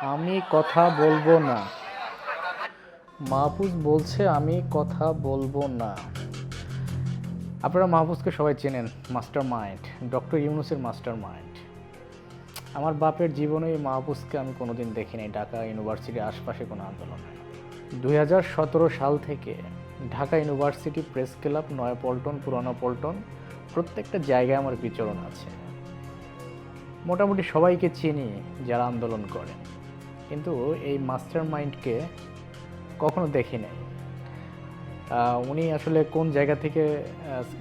আমি কথা বলব না। মাহফুজ বলছে আমি কথা বলব না। আপনারা মাহফুজকে সবাই চেনেন, মাস্টার মাইন্ড, ডক্টর ইউনুসের মাস্টার মাইন্ড। আমার বাপের জীবনে এই মাহফুজকে আমি কোনোদিন দেখিনি, ঢাকা ইউনিভার্সিটির আশপাশে কোনো আন্দোলনে। দুই সাল থেকে Dhaka university press club, Nayapaltan, Purana Paltan, প্রত্যেকটা জায়গায় আমার বিচরণ আছে। মোটামুটি সবাইকে চিনি যারা আন্দোলন করে কিন্তু এই মাস্টার মাইন্ডকে কখনো দেখি নাই উনি আসলে কোন জায়গা থেকে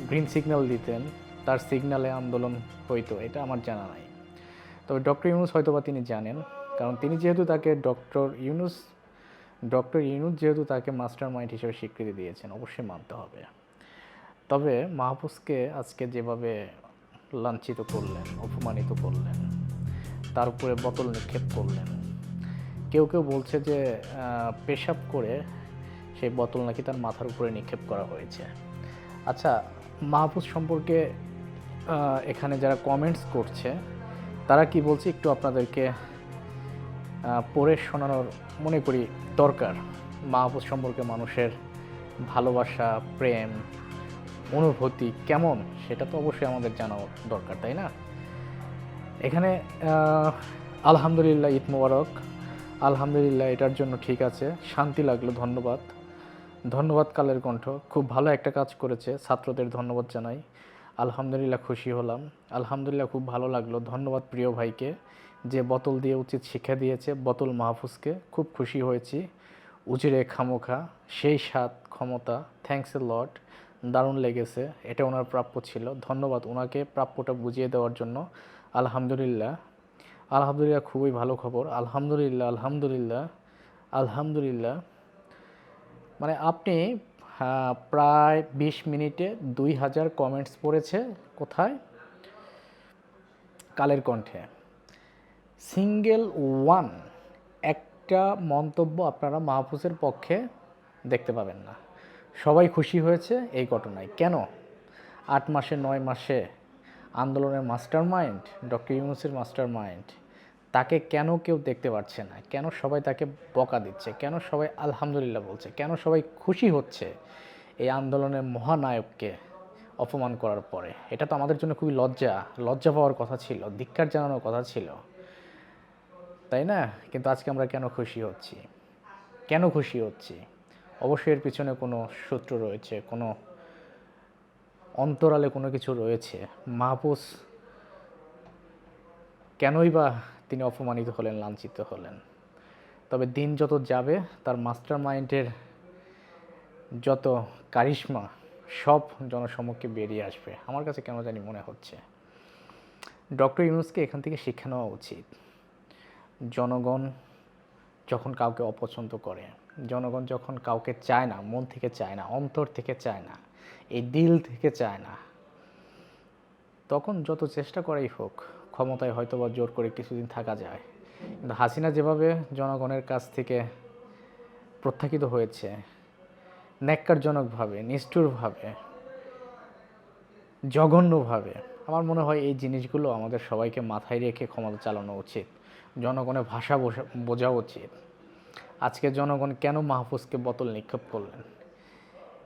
গ্রিন সিগন্যাল দিতেন, তার সিগন্যালে আন্দোলন হইতো, এটা আমার জানা নাই। তবে ডক্টর ইউনুস হয়তো বা তিনি জানেন, কারণ তিনি যেহেতু তাকে ডক্টর ইউনুস ডক্টর ইউনুস যেহেতু তাকে মাস্টার মাইন্ড হিসেবে স্বীকৃতি দিয়েছেন, অবশ্যই মানতে হবে। তবে মাহফুজকে আজকে যেভাবে লাঞ্ছিত করলেন, অপমানিত করলেন, তার উপরে বোতল নিক্ষেপ করলেন কেউ কেউ বলছে যে পেশাব করে সেই বোতল নাকি তার মাথার উপরে নিক্ষেপ করা হয়েছে। আচ্ছা মাহফুজ সম্পর্কে এখানে যারা কমেন্টস করছে, তারা কি বলছে একটু আপনাদেরকে পড়ে শোনানোর মনে করি দরকার। মাহফুজ সম্পর্কে মানুষের ভালোবাসা, প্রেম, অনুভূতি কেমন, সেটা তো অবশ্যই আমাদের জানা দরকার, তাই না? এখানে আলহামদুলিল্লাহ, ঈদ মোবারক। আলহামদুলিল্লাহ, এটার জন্য ঠিক আছে। শান্তি লাগল, ধন্যবাদ। ধন্যবাদ কালের কণ্ঠ। খুব ভালো একটা কাজ করেছে, ছাত্রদের ধন্যবাদ জানাই। আলহামদুলিল্লাহ খুশি হলাম। আলহামদুলিল্লাহ খুব ভালো লাগল। ধন্যবাদ প্রিয় ভাইকে, যে বোতল দিয়ে উচিত শিক্ষা দিয়েছে, বোতল মাহফুজকে। খুব খুশি হয়েছি। উজিরে খামোখা, সেই স্বাদ, ক্ষমতা। থ্যাংকস এ লট দারুণ লেগেছে। এটা ওনার প্রাপ্য ছিল। ধন্যবাদ ওনাকে প্রাপ্যটা বুঝিয়ে দেওয়ার জন্য। আলহামদুলিল্লাহ। আলহামদুলিল্লাহ খুবই ভালো খবর। আলহামদুলিল্লাহ আলহামদুলিল্লাহ আলহামদুলিল্লাহ। মানে আপনি আহ, প্রায় বিশ মিনিটে দুই হাজার কমেন্টস পড়েছে কোথায়? কালের কণ্ঠে। সিঙ্গেল ওয়ান একটা মন্তব্য আপনারা মাহফুজের পক্ষে দেখতে পাবেন না। সবাই খুশি হয়েছে এই ঘটনায়। কেন? আট মাসে নয় মাসে আন্দোলনের মাস্টার মাইন্ড ডক্টর ইউনুসের মাস্টার মাইন্ড তাকে কেন কেউ দেখতে পাচ্ছে না? কেন সবাই তাকে বকা দিচ্ছে? কেন সবাই আলহামদুলিল্লাহ বলছে? কেন সবাই খুশি হচ্ছে এই আন্দোলনের মহানায়ককে অপমান করার পরে? এটা তো আমাদের জন্য খুবই লজ্জা লজ্জা পাওয়ার কথা ছিল, ধিক্কার জানানোর কথা ছিল। তাই না? কিন্তু আজকে আমরা কেন খুশি হচ্ছি? কেন খুশি হচ্ছি? অবশ্যই এর পিছনে কোনো সূত্র রয়েছে, কোনো অন্তরালে কোনো কিছু রয়েছে। মাহফুজ, কেনই বা তিনি অপমানিত হলেন, লাঞ্ছিত হলেন। তবে দিন যত যাবে, তার মাস্টার মাইন্ডের যত কারিশ্মা, সব জনসমক্ষে বেরিয়ে আসবে। আমার কাছে কেন জানি মনে হচ্ছে, ডক্টর ইউনুসকে এখান থেকে শিক্ষা নেওয়া উচিত। জনগণ যখন কাউকে অপছন্দ করে, জনগণ যখন কাউকে চায় না, মন থেকে চায় না, অন্তর থেকে চায় না, এই দিল থেকে চায় না তখন যত চেষ্টা করাই হোক, ক্ষমতায় হয়তো বা জোর করে কিছুদিন থাকা যায়। কিন্তু হাসিনা যেভাবে জনগণের কাছ থেকে প্রত্যাখিত হয়েছে, ন্যাক্কারজনকভাবে, নিষ্ঠুরভাবে, জঘন্যভাবে, আমার মনে হয় এই জিনিসগুলো আমাদের সবাইকে মাথায় রেখে ক্ষমতা চালানো উচিত। জনগণের ভাষা বোঝা- উচিত। আজকে জনগণ কেন মাহফুজকে বোতল নিক্ষেপ করলেন?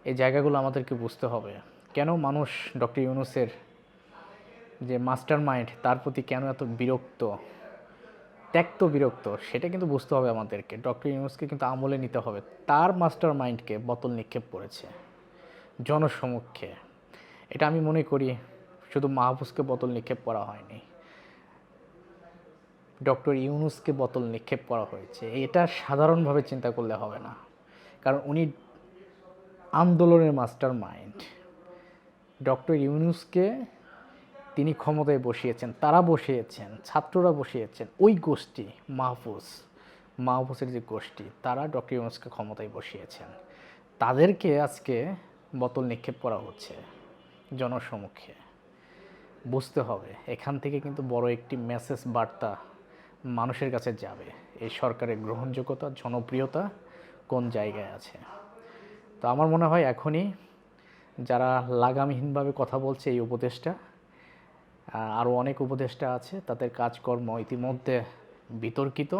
এই জায়গাগুলো আমাদেরকে বুঝতে হবে। কেন মানুষ ডক্টর ইউনুসের যে মাস্টার মাইন্ড তার প্রতি কেন এত বিরক্ত? ত্যক্ত বিরক্ত, সেটা কিন্তু বুঝতে হবে আমাদেরকে। ডক্টর ইউনুসকে কিন্তু আমলে নিতে হবে। তার মাস্টার মাইন্ডকে বোতল নিক্ষেপ করেছে। জনসমক্ষে। এটা আমি মনে করি, শুধু মাহফুজকে বোতল নিক্ষেপ করা হয়নি। ডক্টর ইউনুসকে বোতল নিক্ষেপ করা হয়েছে। এটা সাধারণভাবে চিন্তা করলে হবে না। কারণ উনি আন্দোলনের মাস্টার মাইন্ড ডক্টর ইউনুসকে তিনি ক্ষমতায় বসিয়েছেন, তারা বসিয়েছেন, ছাত্ররা বসিয়েছেন, ওই গোষ্ঠী, মাহফুজ, মাহফুজের যে গোষ্ঠী, তারা ডক্টর ইউনুসকে ক্ষমতায় বসিয়েছেন। তাদেরকে আজকে বোতল নিক্ষেপ করা হচ্ছে জনসমক্ষে। বুঝতে হবে, এখান থেকে কিন্তু বড় একটি মেসেজ বার্তা মানুষের কাছে যাবে, এই সরকারের গ্রহণযোগ্যতা, জনপ্রিয়তা কোন জায়গায় আছে। তো আমার মনে হয় এখনই যারা লাগামহীনভাবে কথা বলছে এই উপদেশটা আরও অনেক উপদেষ্টা আছে, তাদের কাজকর্ম ইতিমধ্যে বিতর্কিত।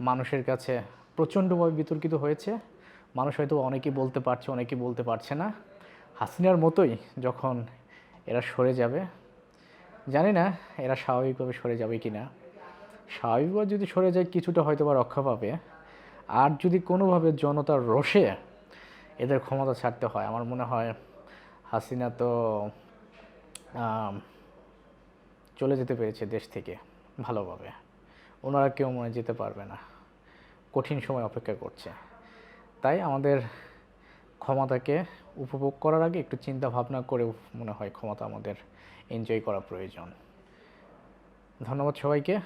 মানুষের কাছে প্রচণ্ডভাবে বিতর্কিত হয়েছে। মানুষ হয়তো অনেকেই বলতে পারছে, অনেকেই বলতে পারছে না। হাসিনার মতোই যখন এরা সরে যাবে, জানি না এরা স্বাভাবিকভাবে সরে যাবে কি না স্বাভাবিকভাবে যদি সরে যায়, কিছুটা হয়তো বা রক্ষা পাবে। আর যদি কোনোভাবে জনতার রোষে এদের ক্ষমতা ছাড়তে হয়, আমার মনে হয় হাসিনা তো চলে যেতে পেরেছে দেশ থেকে ভালোভাবে। ওনারা কেউ মনে যেতে পারবে না। কঠিন সময় অপেক্ষা করছে। তাই আমাদের ক্ষমতাকে উপভোগ করার আগে একটু চিন্তা ভাবনা করে মনে হয় ক্ষমতা আমাদের এনজয় করা প্রয়োজন। ধন্যবাদ সবাইকে।